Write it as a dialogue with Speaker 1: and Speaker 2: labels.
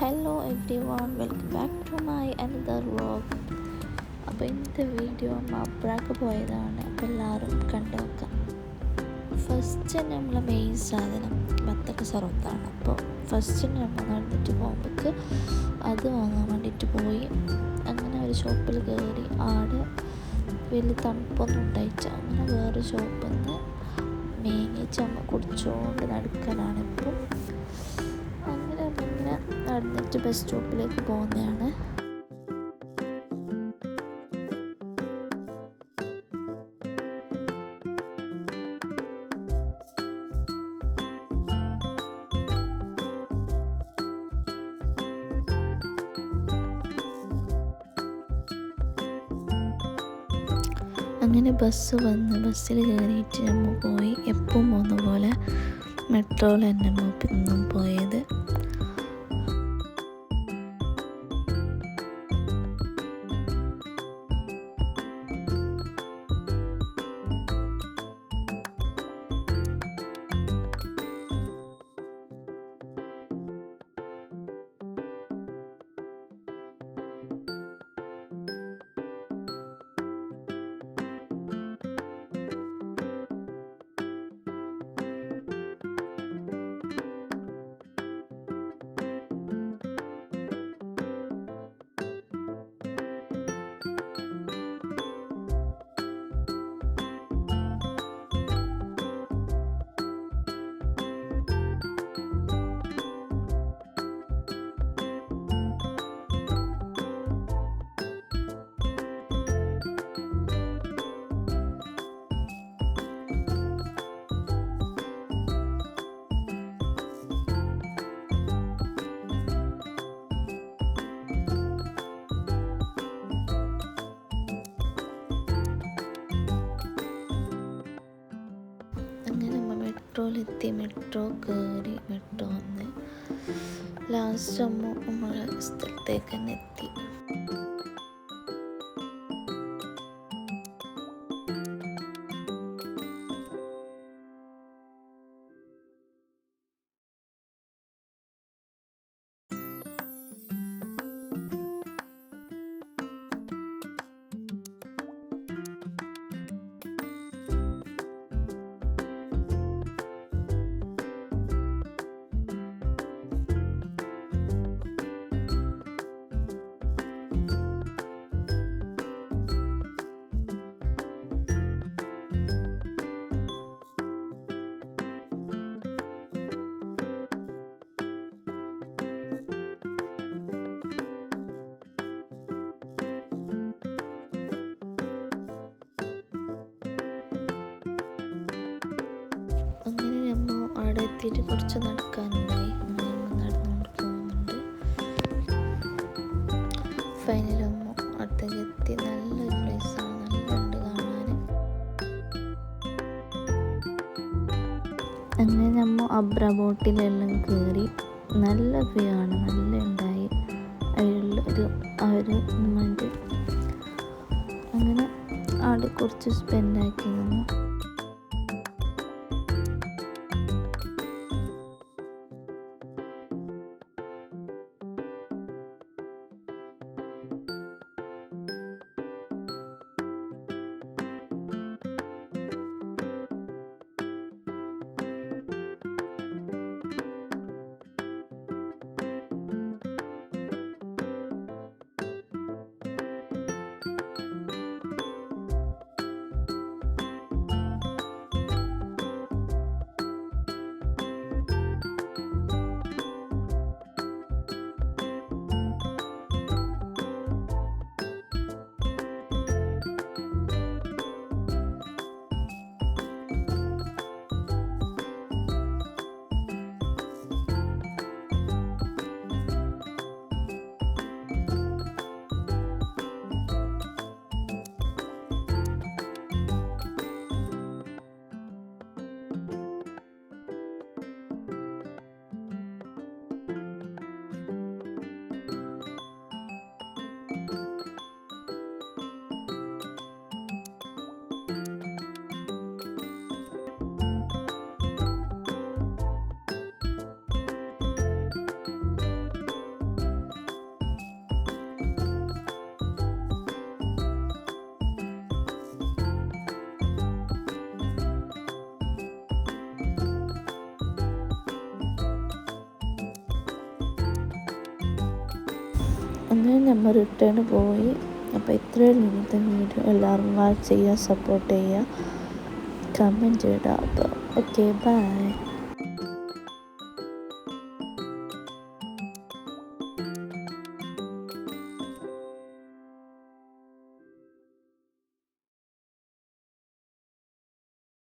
Speaker 1: Hello everyone welcome back to my another vlog അപ്പോൾ ഇന്നത്തെ video മബ്രാക്ക് പോയതാണ്. അപ്പോൾ എല്ലാവരും കണ്ടു നോക്കാം. ഫസ്റ്റ് നമ്മളെ മെയിൻ സാധനം ബത്തക്ക സർവത്താണ് അപ്പോൾ ഫസ്റ്റ് നമ്മൾ നടന്നിട്ട് പോകുമ്പോൾക്ക് അത് വാങ്ങാൻ വേണ്ടിയിട്ട് പോയി. അങ്ങനെ ഒരു ഷോപ്പിൽ കയറി ആട് വലിയ തണുപ്പൊന്നും ഉണ്ടായിച്ച അങ്ങനെ വേറെ ഷോപ്പിൽ നിന്ന് മേങ്ങിച്ചമ്മ കുടിച്ചുകൊണ്ട് നടക്കലാണ് ഇപ്പം. അങ്ങനെ പിന്നെ നടന്നിട്ട് ബസ് സ്റ്റോപ്പിലേക്ക് പോകുന്നതാണ്. അങ്ങനെ ബസ് വന്ന് ബസ്സിൽ കയറിയിട്ട് നമ്മൾ പോയി. എപ്പം പോകുന്ന പോലെ മെട്രോയിൽ തന്നെ നമ്മൾ പോയത്. മെട്രോയിലെത്തി മെട്രോ കയറി മെട്രോ വന്ന് ലാസ്റ്റ് അമ്മ നമ്മളെ സ്ഥലത്തേക്ക് തന്നെ എത്തി. എത്തിയിട്ട് കുറച്ച് നടക്കാനുണ്ടായി നടന്നുകൊണ്ട് പോകുന്നുണ്ട് എത്തി നല്ലൊരു അങ്ങനെ നമ്മൾ അബ്ര ബോട്ടിലെല്ലാം കയറി നല്ല വ്യൂ ആണ്. നല്ല ഉണ്ടായി. അതിലുള്ളൊരു ആ ഒരു മൊമെന്റ് അങ്ങനെ അവിടെ കുറച്ച് സ്പെൻഡാക്കി നമ്മൾ അങ്ങനെ നമ്മൾ റിട്ടേൺ പോയി. അപ്പോൾ ഇത്രയും ഇന്നത്തെ വീഡിയോ എല്ലാവരും വാച്ച് ചെയ്യുക സപ്പോർട്ട് ചെയ്യുക കമന്റ് ഇടുക. അപ്പോൾ ഓക്കെ ബൈ